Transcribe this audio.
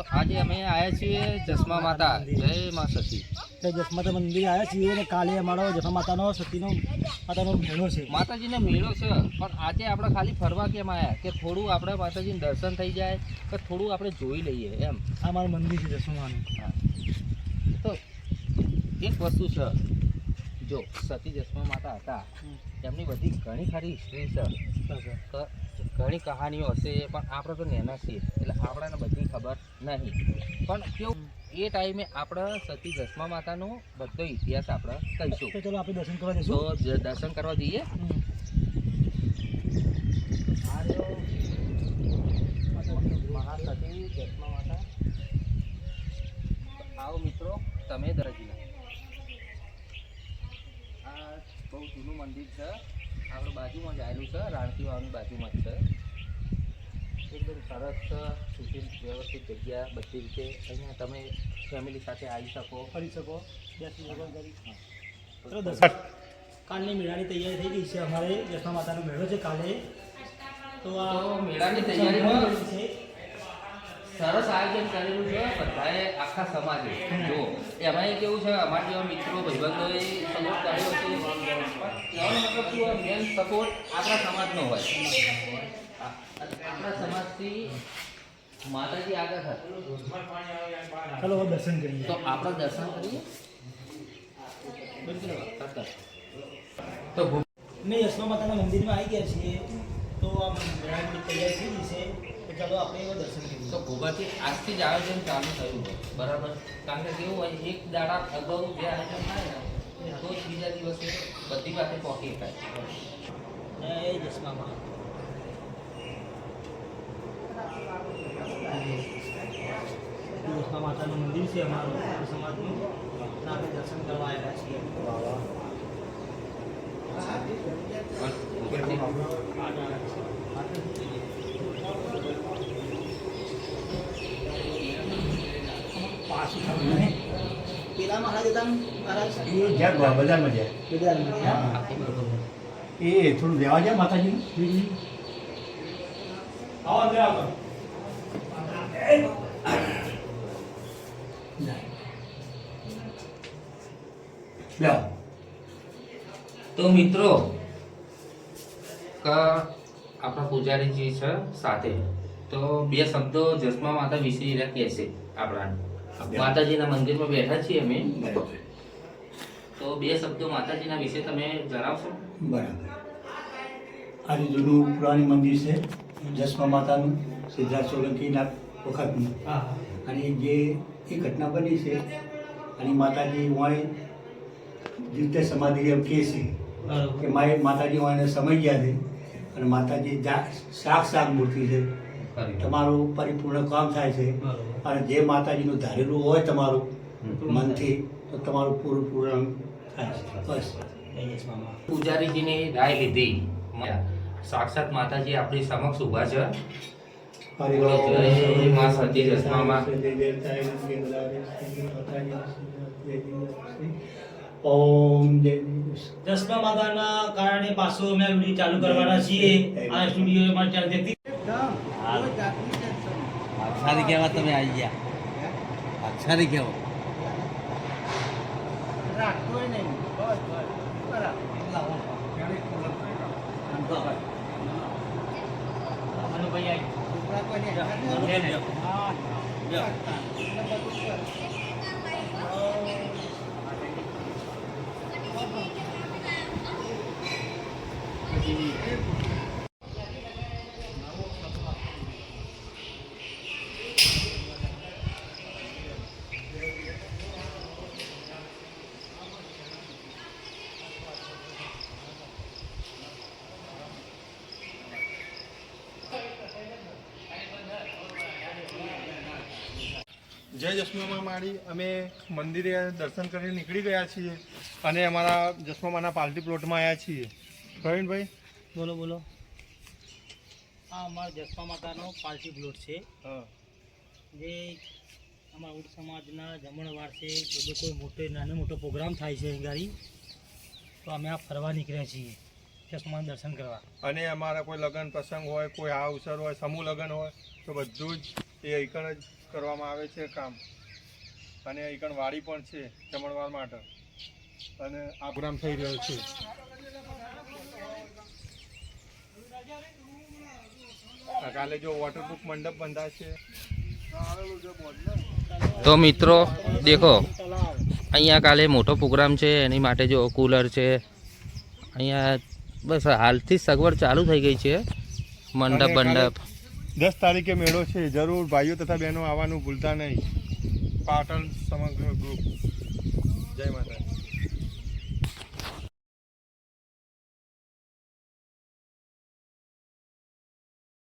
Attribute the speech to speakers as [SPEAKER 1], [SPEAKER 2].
[SPEAKER 1] તો આજે અમે આવ્યા છીએ જસમા માતા. જય મા સતી.
[SPEAKER 2] જસમાતા મંદિર આવ્યા છીએ અને કાલે અમારો જસમા માતાનો સતીનો માતાનો મેળો છે.
[SPEAKER 1] માતાજીનો મેળો છે પણ આજે આપણે ખાલી ફરવા કેમ આવ્યા કે થોડું આપણે માતાજીનું દર્શન થઈ જાય કે થોડું આપણે જોઈ લઈએ એમ.
[SPEAKER 2] આ મારું મંદિર છે જસમાનું.
[SPEAKER 1] તો એક વસ્તુ છે જો સતી જસ્મા માતા હતા એમની બધી ઘણી ખરી હિસ્ટ્રી છે. ઘણી કહાનીઓ હશે પણ આપણે તો નેના છીએ એટલે આપણને બધી ખબર નહીં. પણ કેવું એ ટાઈમે આપણે સતી જસ્મા માતાનો બધો ઇતિહાસ આપણે કહીશું.
[SPEAKER 2] તો ચલો આપણે દર્શન કરવા જઈશું.
[SPEAKER 1] તો દર્શન કરવા જઈએ. મહાસતી જસ્મા માતા. આવો મિત્રો તમે દરજીના આ બહુ જૂનું મંદિર છે. આપણે બાજુમાં જ આવેલું છે રાણકી વાવની બાજુમાં જ છે. એકદમ સરસ સુશીલ વ્યવસ્થિત જગ્યા બધી રીતે. અહીંયા તમે ફેમિલી સાથે આવી શકો.
[SPEAKER 2] ફરી શકો. બેસી શકો કરી. કાલની મેળાની તૈયારી થઈ ગઈ છે અમારે. જસમા માતાનો મેળો છે કાલે. તો આ
[SPEAKER 1] મેળાની તૈયારી
[SPEAKER 2] છે.
[SPEAKER 1] સરસ આયોજન કરેલું છે બધાએ આખા સમાજે. જો એમાં કેવું છે અમારા જેવા મિત્રો ભાઈબંધોએ સપોર્ટ કર્યો છે. કહેવાનો મતલબ શું મેન સપોર્ટ આપણા સમાજનો હોય. આપણા સમાજથી માતાજી આગળ થાય
[SPEAKER 2] ચલો દર્શન કરીએ.
[SPEAKER 1] તો આપણે દર્શન કરીએ. તો
[SPEAKER 2] મેં યશમા માતાના મંદિરમાં આવી ગયા છીએ. તો આ તૈયાર તૈયારી થઈ છે. તો ચાલો આપણે એવા દર્શન કરીએ.
[SPEAKER 1] તો ભૂગાથી આજથી જ આયોજન ચાલુ થયું હોય. બરાબર? કારણ કે કેવું હોય એક દાડા અગાઉ જે આયોજન થાય ને તો જ બીજા દિવસે બધી વાતે પહોંચી શકાય
[SPEAKER 2] જય જસમામાં જસમા માતાનું મંદિર છે અમારું હિન્દુ સમાજનું. અને આપણે દર્શન કરવા આવ્યા છીએ
[SPEAKER 1] પણ ભૂગોળથી
[SPEAKER 2] પાછું થયું નહીં પેલા મહારાજ હતા ને, મહારાજ
[SPEAKER 3] એ જ્યાં બ- બજારમાં જાય
[SPEAKER 2] બજારમાં, હા?
[SPEAKER 1] આખી બરોબર
[SPEAKER 3] એ થોડું રહેવા જાય માતાજીનું
[SPEAKER 2] આવો અંદર આવો
[SPEAKER 3] લ્યો
[SPEAKER 1] તો મિત્રો કે આપણા પૂજારીજી છે સાથે તો બે શબ્દો જસમા માતા વિશે એના કહે છે આપણા માતાજીના મંદિરમાં બેઠા છીએ અમે.
[SPEAKER 3] બરાબર.
[SPEAKER 1] તો બે શબ્દો માતાજીના વિશે તમે જણાવશો?
[SPEAKER 3] બરાબર. આજે જૂનું પુરાણી મંદિર છે જસમા માતાનું સિદ્ધાર્થ સોલંકીના વખતનું.
[SPEAKER 2] હા
[SPEAKER 3] અને જે એ ઘટના બની છે અને માતાજી વાણી જીતે સમાધિ એમ કહે છે કે માય માતાજી વાણીને સમય ગયા છે અને માતાજી જા શાક શાક મૂર્તિ છે. તમારું પરિપૂર્ણ કામ થાય છે. અને જે માતાજીનું ધારેલું હોય તમારું મનથી તો તમારું પૂરું પૂર્ણ થાય છે. બસ.
[SPEAKER 1] પૂજારીજીની રાય લીધી. સાક્ષાત માતાજી આપણી સમક્ષ ઊભા છે. માં સતી જસમામાં.
[SPEAKER 3] ઓમ જય
[SPEAKER 2] દસમા માતાના કારણે પાછું અમે વીડિયો ચાલુ કરવાના છીએ. આ સ્ટુડિયો માં ચાલતી હતી
[SPEAKER 4] અક્ષારી કહેવા તમે આવી ગયા? અક્ષારી કહેવો
[SPEAKER 5] જય જસમામાં માળી. અમે મંદિરે દર્શન કરીને નીકળી ગયા છીએ અને અમારા જસમામાના પાર્ટી પ્લોટમાં આવ્યા છીએ. પ્રવીણભાઈ
[SPEAKER 2] બોલો બોલો. આ અમારા જસમા માતાનો પાર્ટી પ્લોટ છે.
[SPEAKER 5] હા.
[SPEAKER 2] જે અમારા ઉડ સમાજના જમણવાર છે. બધો કોઈ મોટો નાનો મોટો પ્રોગ્રામ થાય છે ગાડી. તો અમે આ ફરવા નીકળ્યા છીએ. જસમાના દર્શન કરવા.
[SPEAKER 5] અને અમારા કોઈ લગ્ન પ્રસંગ હોય કોઈ આ અવસર હોય સમૂહ લગ્ન હોય તો બધું જ એ એકણ જ કરવામાં આવે છે કામ. અને અહીંકણ વાડી પણ છે જમણવાર માટે. અને આ પ્રોગ્રામ થઈ રહ્યો છે. કાલે જો વોટરપ્રૂફ મંડપ બંધાશે
[SPEAKER 1] તો મિત્રો દેખો અહીંયા કાલે મોટો પ્રોગ્રામ છે એની માટે જો કુલર છે. અહીંયા બસ હાલથી જ સગવડ ચાલુ થઈ ગઈ છે. મંડપ મંડપ.
[SPEAKER 5] દસ તારીખે મેળો છે. જરૂર ભાઈઓ તથા બહેનો આવવાનું ભૂલતા નહીં. પાટણ સમગ્ર ગ્રુપ જય માતા